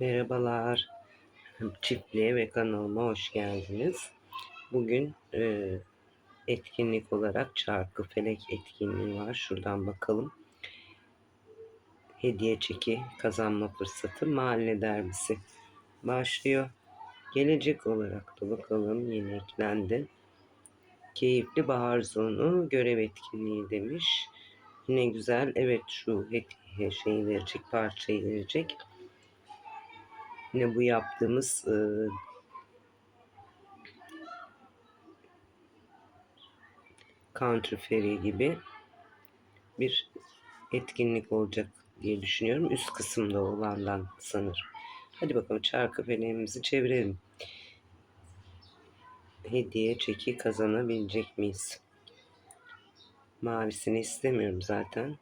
Merhabalar. Çiftliğe ve kanalıma hoş geldiniz. Bugün e, etkinlik olarak çarkı felek etkinliği var. Şuradan bakalım. Hediye çeki kazanma fırsatı mahalle derbisi başlıyor. Gelecek olarak da bakalım yine eklendi. Keyifli bahar zonu görev etkinliği demiş. Yine güzel. Evet şu hediye şeyi verecek, parçayı verecek. Yine bu yaptığımız e, country ferry gibi bir etkinlik olacak diye düşünüyorum. Üst kısımda olandan sanırım. Hadi bakalım çarkı feleğimizi çevirelim. Hediye çeki kazanabilecek miyiz? Mavisini istemiyorum zaten.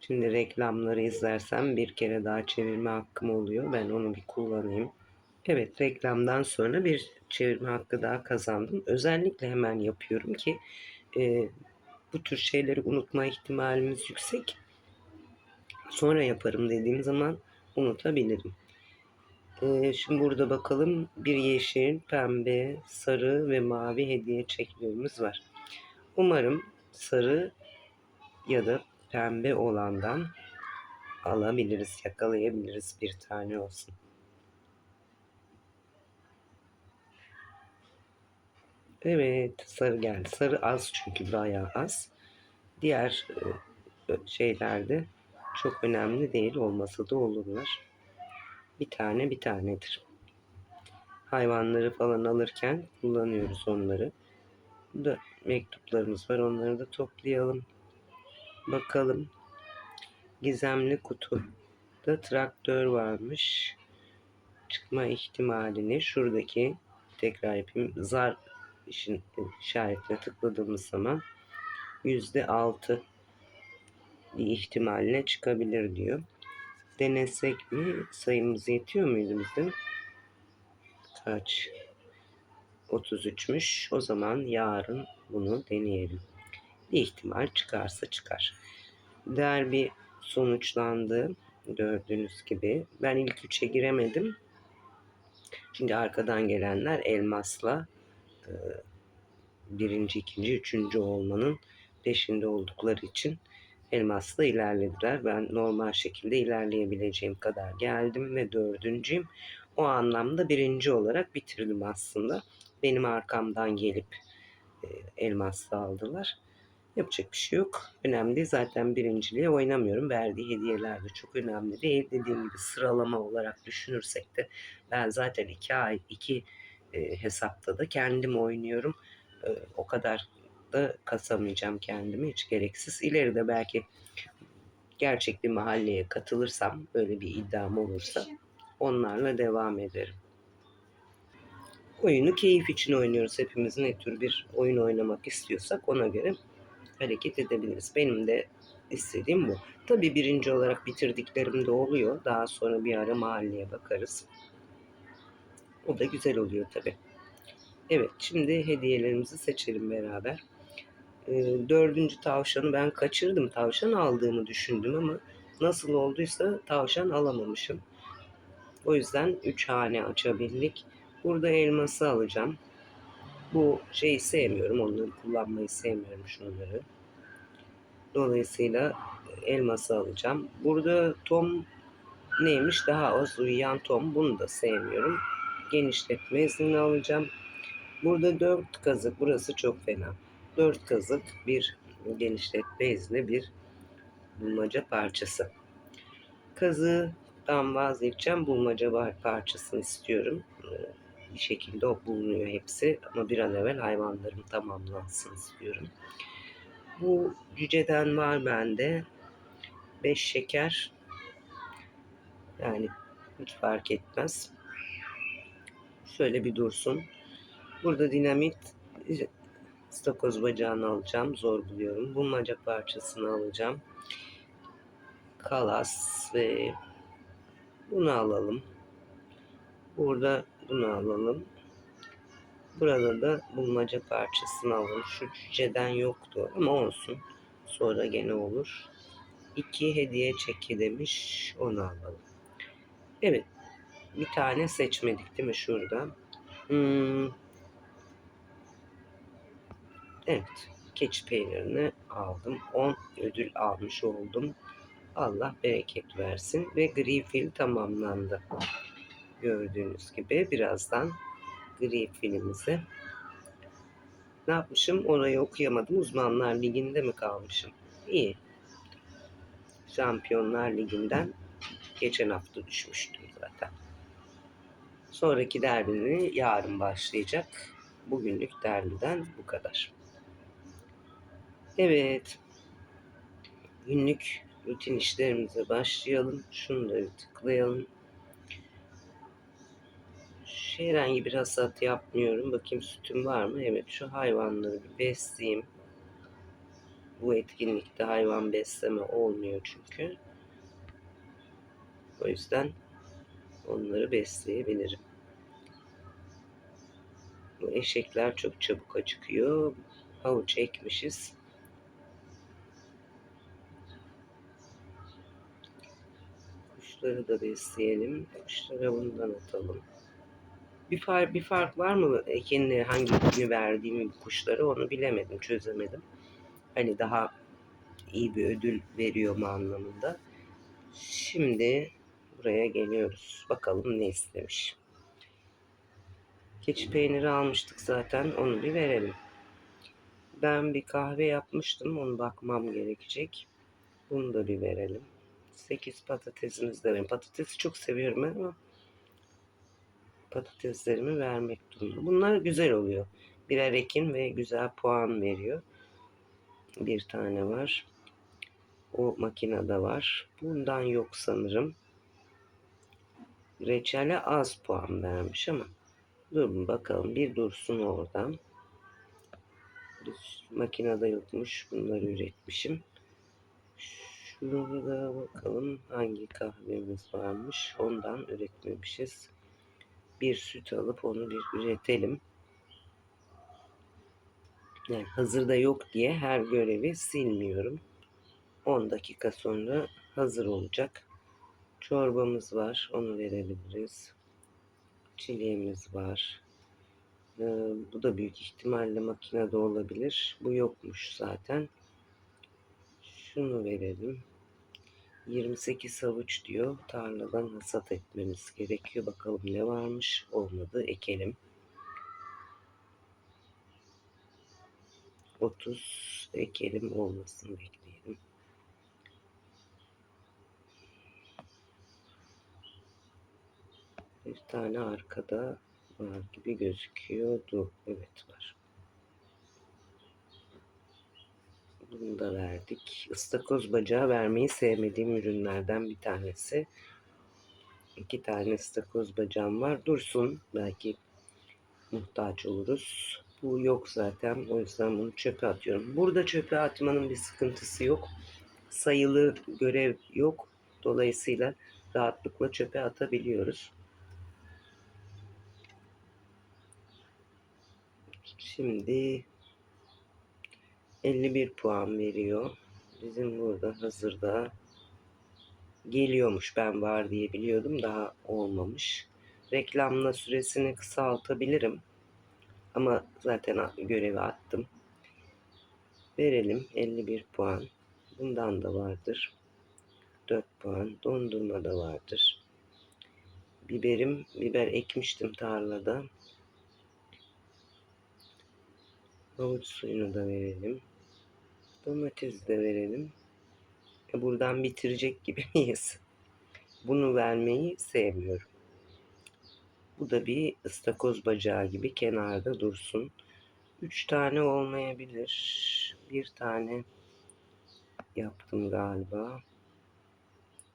Şimdi reklamları izlersem bir kere daha çevirme hakkım oluyor. Ben onu bir kullanayım. Evet reklamdan sonra bir çevirme hakkı daha kazandım. Özellikle hemen yapıyorum ki e, bu tür şeyleri unutma ihtimalimiz yüksek. Sonra yaparım dediğim zaman unutabilirim. E, şimdi burada bakalım bir yeşil, pembe, sarı ve mavi hediye çeklerimiz var. Umarım sarı ya da pembe olandan alabiliriz, yakalayabiliriz bir tane olsun. Evet, sarı geldi. Sarı az çünkü bayağı az. Diğer e, şeylerde çok önemli değil olmasa da olurlar. Bir tane bir tanedir. Hayvanları falan alırken kullanıyoruz onları. Burada mektuplarımız var. Onları da toplayalım. Bakalım. Gizemli kutu. Da traktör varmış. Çıkma ihtimalini şuradaki tekrar yapayım. Zar işin işaretine tıkladığımız zaman yüzde altı bir ihtimalle çıkabilir diyor. Denesek mi? Sayımız yetiyor muydu bizim? Kaç? 33'müş. O zaman yarın bunu deneyelim. Bir ihtimal çıkarsa çıkar. Derbi sonuçlandı. Gördüğünüz gibi. Ben ilk üçe giremedim. Çünkü arkadan gelenler elmasla e, birinci, ikinci, üçüncü olmanın peşinde oldukları için elmasla ilerlediler. Ben normal şekilde ilerleyebileceğim kadar geldim ve dördüncüyüm. O anlamda birinci olarak bitirdim aslında. Benim arkamdan gelip e, elmasla aldılar. Yapacak bir şey yok. Önemli değil. Zaten birinciliğe oynamıyorum. Verdiği hediyeler de çok önemli değil. Dediğim gibi sıralama olarak düşünürsek de ben zaten iki ay, iki e, hesapta da kendim oynuyorum. E, o kadar da kasamayacağım kendimi hiç gereksiz. İleride belki gerçek bir mahalleye katılırsam böyle bir iddiam olursa onlarla devam ederim. Oyunu keyif için oynuyoruz. Hepimiz ne tür bir oyun oynamak istiyorsak ona göre hareket edebiliriz. Benim de istediğim bu. Tabii birinci olarak bitirdiklerim de oluyor. Daha sonra bir ara mahalleye bakarız. O da güzel oluyor tabii. Evet şimdi hediyelerimizi seçelim beraber. Ee, dördüncü tavşanı ben kaçırdım. Tavşan aldığımı düşündüm ama nasıl olduysa tavşan alamamışım. O yüzden 3 hane açabildik. Burada elması alacağım. Bu şeyi sevmiyorum. Onları kullanmayı sevmiyorum şunları. Dolayısıyla elması alacağım. Burada Tom neymiş? Daha az uyuyan Tom. Bunu da sevmiyorum. Genişletme izni alacağım. Burada dört kazık. Burası çok fena. Dört kazık, bir genişletme izni, bir bulmaca parçası. Kazıdan vazgeçeceğim. Bulmaca parçasını istiyorum. Bir şekilde o bulunuyor hepsi. Ama bir an evvel hayvanlarım tamamlansın istiyorum. Bu cüceden var bende. Beş şeker. Yani hiç fark etmez. Şöyle bir dursun. Burada dinamit stakoz bacağını alacağım. Zor buluyorum. Bulmaca parçasını alacağım. Kalas ve bunu alalım. Burada bunu alalım. Burada da bulmaca parçasını alalım. Şu cüceden yoktu ama olsun. Sonra gene olur. İki hediye çeki demiş. Onu alalım. Evet. Bir tane seçmedik değil mi şurada? Hmm. Evet. Keçi peynirini aldım. 10 ödül almış oldum. Allah bereket versin. Ve gri fil tamamlandı. Gördüğünüz gibi birazdan gri filimizi ne yapmışım? Orayı okuyamadım. Uzmanlar Ligi'nde mi kalmışım? İyi. Şampiyonlar Ligi'nden geçen hafta düşmüştüm zaten. Sonraki derbini yarın başlayacak. Bugünlük derbiden bu kadar. Evet. Günlük rutin işlerimize başlayalım. Şunları tıklayalım. Şey, herhangi bir hasat yapmıyorum. Bakayım sütüm var mı? Evet şu hayvanları bir besleyeyim. Bu etkinlikte hayvan besleme olmuyor çünkü. O yüzden onları besleyebilirim. Bu eşekler çok çabuk acıkıyor. Havuç ekmişiz. Kuşları da besleyelim. Kuşlara bundan atalım. Bir fark, bir fark var mı ekinle hangi ekini verdiğimi kuşlara onu bilemedim, çözemedim. Hani daha iyi bir ödül veriyor mu anlamında. Şimdi buraya geliyoruz. Bakalım ne istemiş. Keçi peyniri almıştık zaten. Onu bir verelim. Ben bir kahve yapmıştım. Onu bakmam gerekecek. Bunu da bir verelim. 8 patatesimiz de verin. Patatesi çok seviyorum ama patateslerimi vermek durumunda. Bunlar güzel oluyor. Birer ekin ve güzel puan veriyor. Bir tane var. O makinede var. Bundan yok sanırım. Reçele az puan vermiş ama Durun bakalım bir dursun oradan. Makinede yokmuş. Bunları üretmişim. Şurada bakalım hangi kahvemiz varmış. Ondan üretmemişiz. Bir süt alıp onu bir üretelim. Yani hazırda yok diye her görevi silmiyorum. 10 dakika sonra hazır olacak. Çorbamız var. Onu verebiliriz çileğimiz var. Ee, bu da büyük ihtimalle makinede olabilir. Bu yokmuş zaten. Şunu verelim. 28 havuç diyor. Tarladan hasat etmemiz gerekiyor. Bakalım ne varmış. Olmadı. Ekelim. 30 ekelim olmasın bekleyelim. Bir tane arkada var gibi gözüküyordu. Evet var. Bunu da verdik. Istakoz bacağı vermeyi sevmediğim ürünlerden bir tanesi. İki tane ıstakoz bacağım var. Dursun. Belki muhtaç oluruz. Bu yok zaten. O yüzden bunu çöpe atıyorum. Burada çöpe atmanın bir sıkıntısı yok. Sayılı görev yok. Dolayısıyla rahatlıkla çöpe atabiliyoruz. Şimdi 51 puan veriyor. Bizim burada hazırda geliyormuş. Ben var diye biliyordum. Daha olmamış. Reklamla süresini kısaltabilirim. Ama zaten görevi attım. Verelim 51 puan. Bundan da vardır. 4 puan. Dondurma da vardır. Biberim, biber ekmiştim tarlada. Havuç suyunu da verelim. Domates de verelim. Buradan bitirecek gibi miyiz? Bunu vermeyi sevmiyorum. Bu da bir ıstakoz bacağı gibi kenarda dursun. Üç tane olmayabilir. Bir tane yaptım galiba.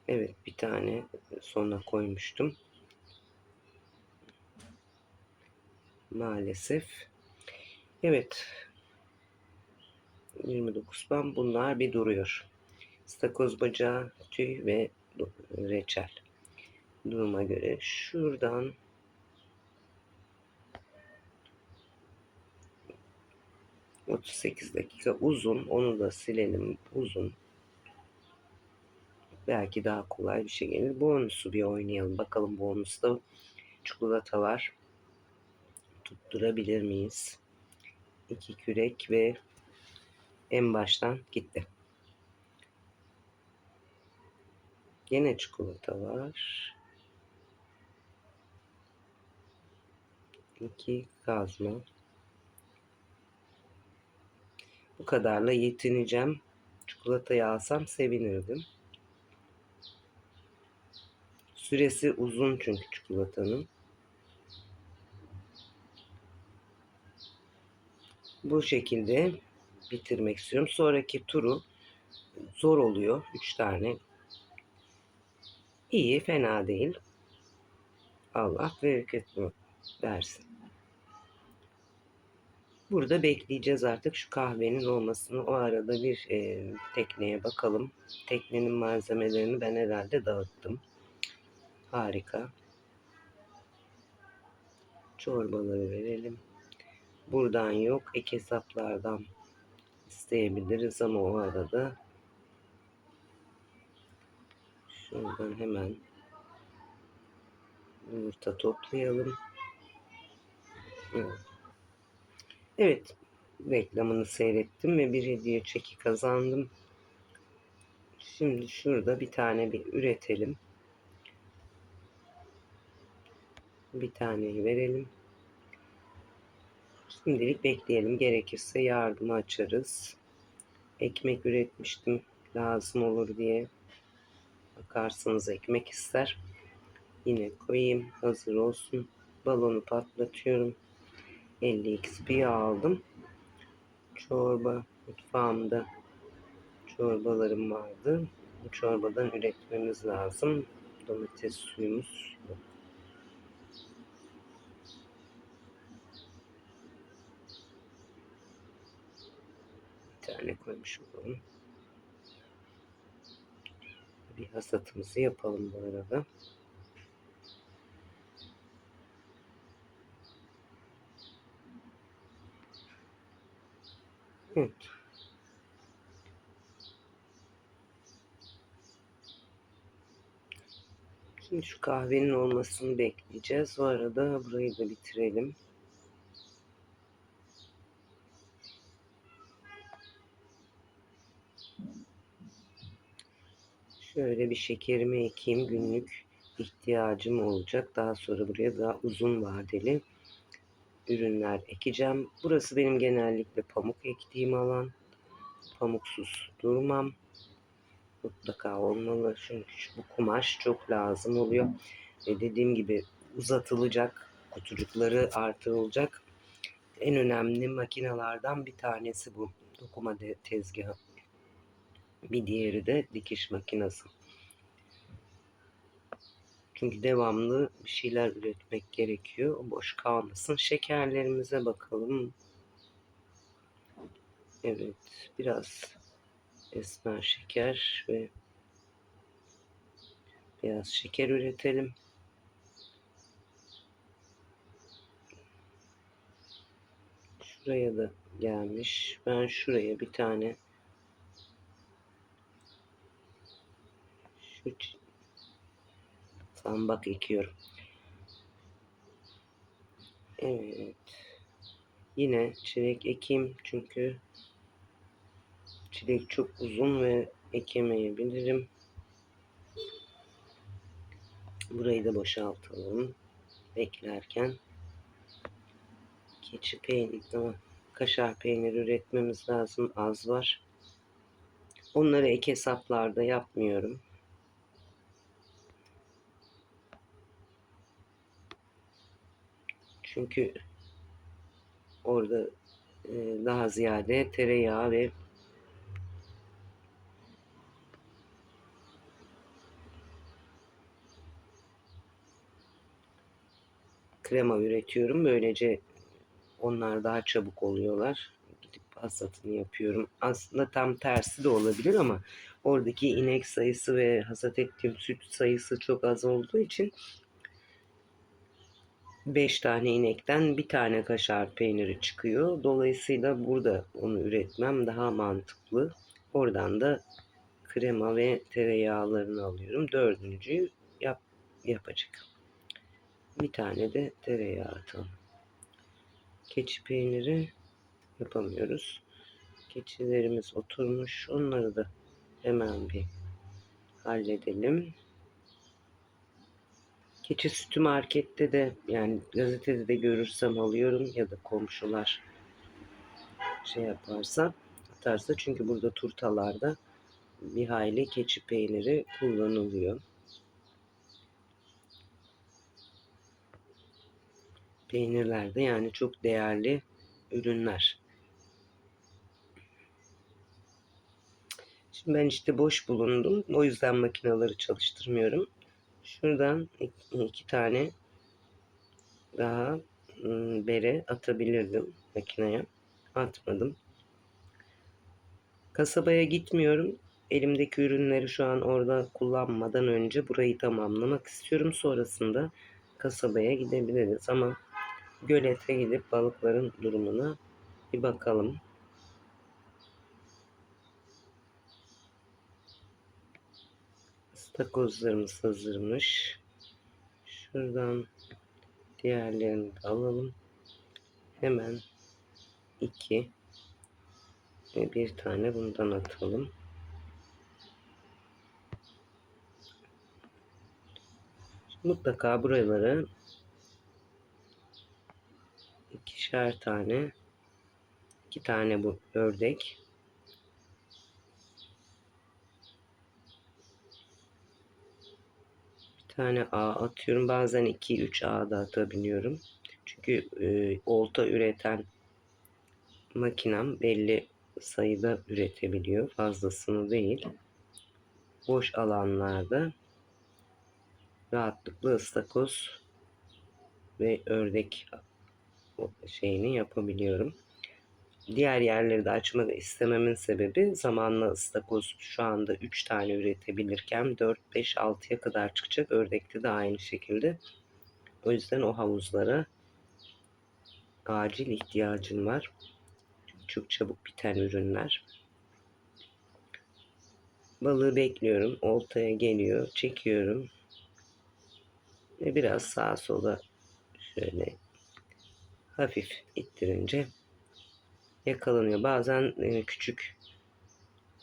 Evet bir tane sona koymuştum. Maalesef. Evet. 29 ban bunlar bir duruyor. Stakoz bacağı, tüy ve reçel. Duruma göre şuradan ...38 dakika uzun. Onu da silelim. Uzun. belki daha kolay bir şey gelir. Bonusu bir oynayalım. Bakalım bonusta çikolata var. Tutturabilir miyiz? İki kürek ve en baştan gitti. Yine çikolata var. İki kazma. Bu kadarla yetineceğim. Çikolatayı alsam sevinirdim. Süresi uzun çünkü çikolatanın. Bu şekilde bitirmek istiyorum. Sonraki turu zor oluyor. Üç tane. İyi, fena değil. Allah bereket versin. Burada bekleyeceğiz artık şu kahvenin olmasını. O arada bir e, tekneye bakalım. Teknenin malzemelerini ben herhalde dağıttım. Harika. Çorbaları verelim. Buradan yok. Ek hesaplardan isteyebiliriz ama o arada şuradan hemen yumurta toplayalım. Evet. Reklamını seyrettim ve bir hediye çeki kazandım. Şimdi şurada bir tane bir üretelim. Bir taneyi verelim. Şimdilik bekleyelim. Gerekirse yardımı açarız. Ekmek üretmiştim lazım olur diye. Bakarsınız ekmek ister. Yine koyayım. Hazır olsun. Balonu patlatıyorum. 50 XP aldım. Çorba mutfağımda çorbalarım vardı. Bu çorbadan üretmemiz lazım. Domates suyumuz tane koymuş olalım. Bir hasatımızı yapalım bu arada. Evet. Şimdi şu kahvenin olmasını bekleyeceğiz. O arada burayı da bitirelim. Şöyle bir şekerimi ekeyim. Günlük ihtiyacım olacak. Daha sonra buraya daha uzun vadeli ürünler ekeceğim. Burası benim genellikle pamuk ektiğim alan. Pamuksuz durmam. Mutlaka olmalı. Çünkü bu kumaş çok lazım oluyor. Ve dediğim gibi uzatılacak, kutucukları artırılacak en önemli makinalardan bir tanesi bu. Dokuma tezgahı. Bir diğeri de dikiş makinesi. Çünkü devamlı bir şeyler üretmek gerekiyor. O boş kalmasın. Şekerlerimize bakalım. Evet, biraz esmer şeker ve beyaz şeker üretelim. Şuraya da gelmiş. Ben şuraya bir tane şu Zambak ekiyorum. Evet. Yine çilek ekeyim çünkü çilek çok uzun ve ekemeyebilirim. Burayı da boşaltalım. Beklerken keçi peynir, kaşar peyniri üretmemiz lazım. Az var. Onları ek hesaplarda yapmıyorum. Çünkü orada e, daha ziyade tereyağı ve krema üretiyorum. Böylece onlar daha çabuk oluyorlar. Gidip hasatını yapıyorum. Aslında tam tersi de olabilir ama oradaki inek sayısı ve hasat ettiğim süt sayısı çok az olduğu için 5 tane inekten bir tane kaşar peyniri çıkıyor. Dolayısıyla burada onu üretmem daha mantıklı. Oradan da krema ve tereyağlarını alıyorum. Dördüncüyü yap, yapacak. Bir tane de tereyağı atalım. Keçi peyniri yapamıyoruz. Keçilerimiz oturmuş. Onları da hemen bir halledelim. Keçi sütü markette de yani gazetede de görürsem alıyorum ya da komşular şey yaparsa atarsa çünkü burada turtalarda bir hayli keçi peyniri kullanılıyor. Peynirler de yani çok değerli ürünler. Şimdi ben işte boş bulundum. O yüzden makineleri çalıştırmıyorum. Şuradan iki tane daha bere atabilirdim makineye. Atmadım. Kasabaya gitmiyorum. Elimdeki ürünleri şu an orada kullanmadan önce burayı tamamlamak istiyorum. Sonrasında kasabaya gidebiliriz ama gölete gidip balıkların durumuna bir bakalım. Takozlarımız hazırmış. Şuradan diğerlerini de alalım. Hemen iki ve bir tane bundan atalım. Mutlaka buraları ikişer tane iki tane bu ördek tane ağ atıyorum. Bazen 2-3 ağ da atabiliyorum. Çünkü e, olta üreten makinem belli sayıda üretebiliyor. Fazlasını değil. Boş alanlarda rahatlıkla ıstakoz ve ördek şeyini yapabiliyorum. Diğer yerleri de açmak istememin sebebi zamanla ıstakoz şu anda 3 tane üretebilirken 4, 5, 6'ya kadar çıkacak. Ördekte de aynı şekilde. O yüzden o havuzlara acil ihtiyacım var. Çok çabuk biten ürünler. Balığı bekliyorum. Oltaya geliyor. Çekiyorum. Ve biraz sağa sola şöyle hafif ittirince yakalanıyor. Bazen e, küçük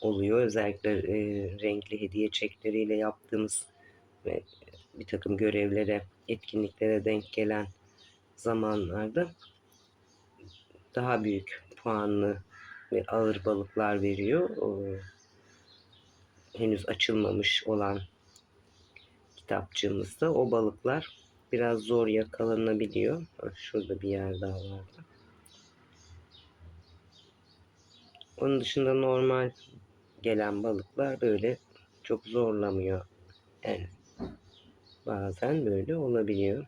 oluyor. Özellikle e, renkli hediye çekleriyle yaptığımız ve bir takım görevlere, etkinliklere denk gelen zamanlarda daha büyük puanlı ve ağır balıklar veriyor. O, henüz açılmamış olan kitapçığımızda o balıklar biraz zor yakalanabiliyor. Şurada bir yer daha vardı. Onun dışında normal gelen balıklar böyle çok zorlamıyor. Yani bazen böyle olabiliyor.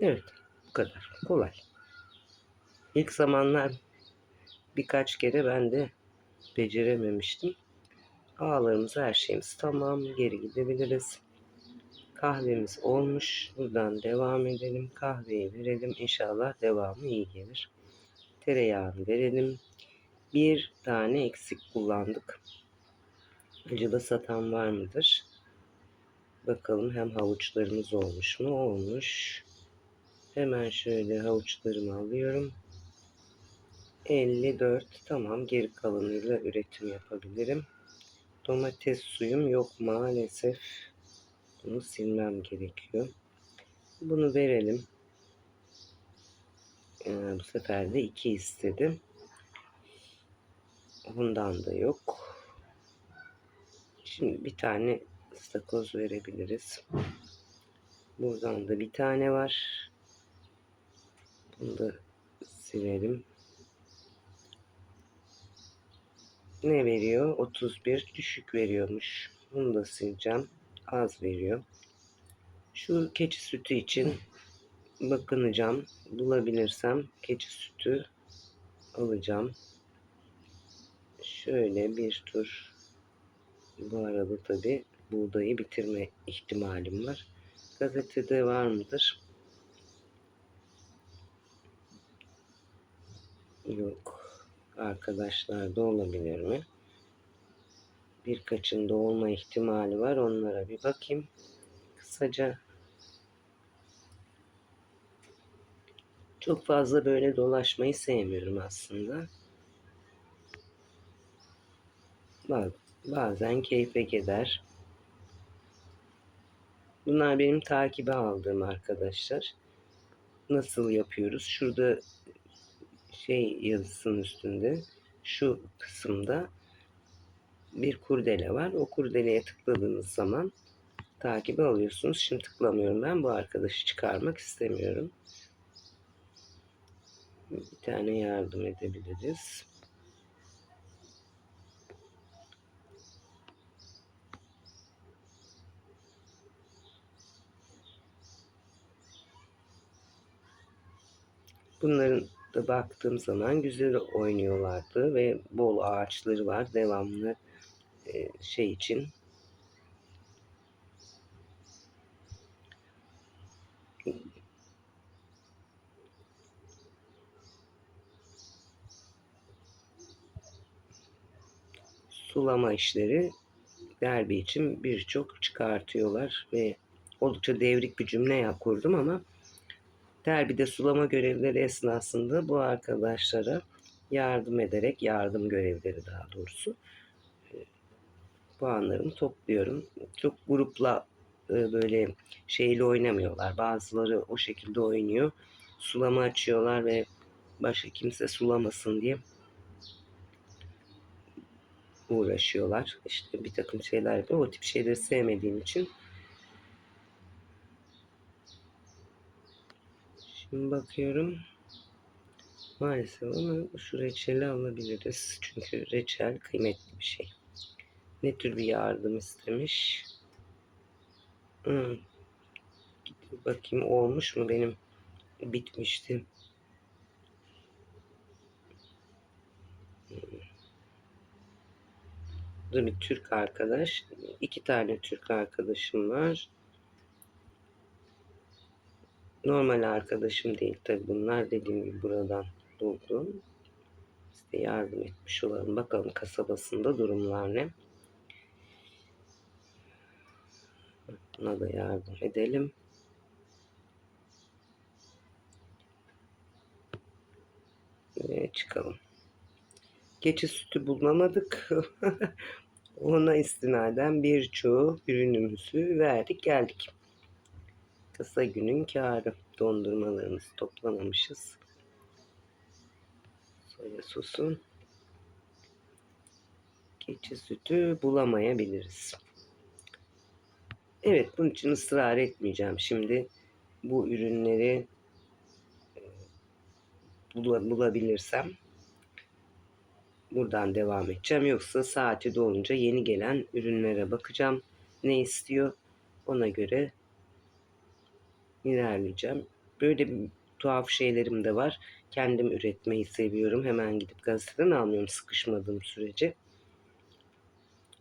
Evet bu kadar kolay. İlk zamanlar birkaç kere ben de becerememiştim. Ağlarımız her şeyimiz tamam. Geri gidebiliriz. Kahvemiz olmuş. Buradan devam edelim. Kahveyi verelim. İnşallah devamı iyi gelir tereyağını verelim. Bir tane eksik kullandık. Acaba satan var mıdır? Bakalım hem havuçlarımız olmuş mu? Olmuş. Hemen şöyle havuçlarımı alıyorum. 54 tamam geri kalanıyla üretim yapabilirim. Domates suyum yok maalesef. Bunu silmem gerekiyor. Bunu verelim. Ee, bu sefer de 2 istedim. Bundan da yok. Şimdi bir tane stakoz verebiliriz. Buradan da bir tane var. Bunu da silelim. Ne veriyor? 31 düşük veriyormuş. Bunu da sileceğim. Az veriyor. Şu keçi sütü için bakınacağım. Bulabilirsem keçi sütü alacağım. Şöyle bir tur bu arada tabi buğdayı bitirme ihtimalim var. Gazetede var mıdır? Yok. arkadaşlar da olabilir mi? Birkaçında olma ihtimali var. Onlara bir bakayım. Kısaca çok fazla böyle dolaşmayı sevmiyorum aslında. Bazen keyfe gider. Bunlar benim takibe aldığım arkadaşlar. Nasıl yapıyoruz? Şurada şey yazısının üstünde şu kısımda bir kurdele var. O kurdeleye tıkladığınız zaman takibi alıyorsunuz. Şimdi tıklamıyorum ben. Bu arkadaşı çıkarmak istemiyorum. Bir tane yardım edebiliriz. Bunların da baktığım zaman güzel oynuyorlardı ve bol ağaçları var devamlı e, şey için sulama işleri derbi için birçok çıkartıyorlar ve oldukça devrik bir cümle kurdum ama derbide sulama görevleri esnasında bu arkadaşlara yardım ederek yardım görevleri daha doğrusu e, puanlarımı topluyorum. Çok grupla e, böyle şeyle oynamıyorlar. Bazıları o şekilde oynuyor. Sulama açıyorlar ve başka kimse sulamasın diye uğraşıyorlar. İşte bir takım şeyler yapıyor. O tip şeyleri sevmediğim için Şimdi bakıyorum. Maalesef ama şu reçeli alabiliriz. Çünkü reçel kıymetli bir şey. Ne tür bir yardım istemiş? Hmm. Bakayım olmuş mu benim bitmişti. Burada bir Türk arkadaş. iki tane Türk arkadaşım var. Normal arkadaşım değil tabi bunlar dediğim gibi buradan buldum. İşte yardım etmiş olalım. Bakalım kasabasında durumlar ne? Buna da yardım edelim. Ve çıkalım. Keçi sütü bulamadık. Ona istinaden birçoğu ürünümüzü verdik geldik. Kısa günün karı. Dondurmalarımızı toplamamışız. Soya sosu. Keçi sütü bulamayabiliriz. Evet bunun için ısrar etmeyeceğim. Şimdi bu ürünleri e, bulabilirsem Buradan devam edeceğim. Yoksa saati dolunca yeni gelen ürünlere bakacağım. Ne istiyor? Ona göre ilerleyeceğim. Böyle tuhaf şeylerim de var. Kendim üretmeyi seviyorum. Hemen gidip gazeteden almıyorum sıkışmadığım sürece.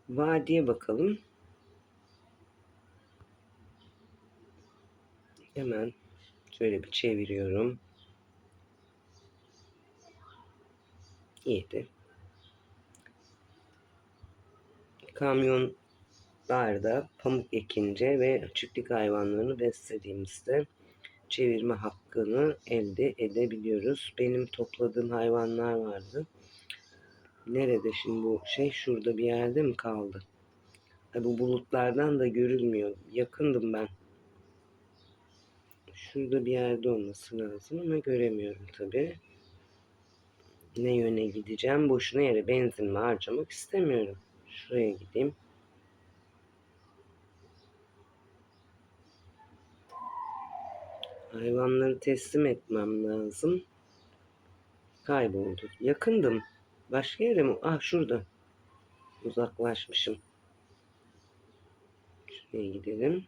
Vadiye bakalım. Hemen şöyle bir çeviriyorum. 7 kamyonlarda pamuk ekince ve çiftlik hayvanlarını beslediğimizde çevirme hakkını elde edebiliyoruz. Benim topladığım hayvanlar vardı. Nerede şimdi bu şey? Şurada bir yerde mi kaldı? E bu bulutlardan da görülmüyor. Yakındım ben. Şurada bir yerde olması lazım ama göremiyorum tabii. Ne yöne gideceğim? Boşuna yere benzinimi harcamak istemiyorum. Şuraya gideyim. Hayvanları teslim etmem lazım. Kayboldu. Yakındım. Başka yere mi? Ah şurada. Uzaklaşmışım. Şuraya gidelim.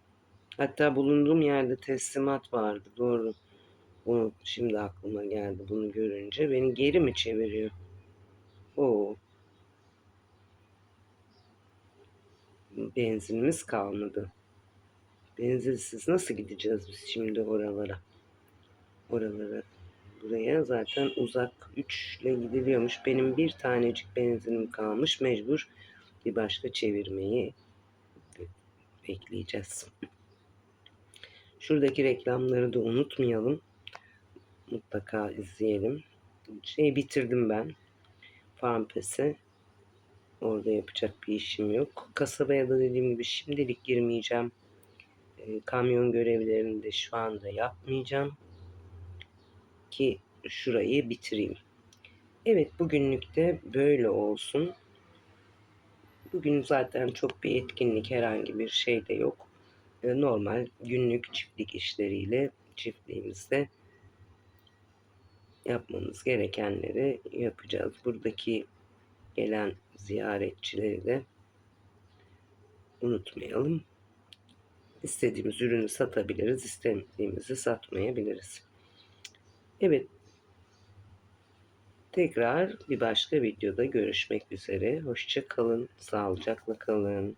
Hatta bulunduğum yerde teslimat vardı. Doğru. Bunu şimdi aklıma geldi bunu görünce. Beni geri mi çeviriyor? Oo. Benzinimiz kalmadı. Benzinsiz nasıl gideceğiz biz şimdi oralara? Oralara. buraya. Zaten uzak 3 ile gidiliyormuş. Benim bir tanecik benzinim kalmış. Mecbur bir başka çevirmeyi bekleyeceğiz. Şuradaki reklamları da unutmayalım. Mutlaka izleyelim. Şey bitirdim ben. Farmpes'e. Orada yapacak bir işim yok. Kasabaya da dediğim gibi şimdilik girmeyeceğim. E, kamyon görevlerini de şu anda yapmayacağım. Ki şurayı bitireyim. Evet bugünlük de böyle olsun. Bugün zaten çok bir etkinlik herhangi bir şey de yok. E, normal günlük çiftlik işleriyle çiftliğimizde yapmamız gerekenleri yapacağız. Buradaki gelen ziyaretçileri de unutmayalım. İstediğimiz ürünü satabiliriz, istemediğimizi satmayabiliriz. Evet. Tekrar bir başka videoda görüşmek üzere. Hoşça kalın, sağlıcakla kalın.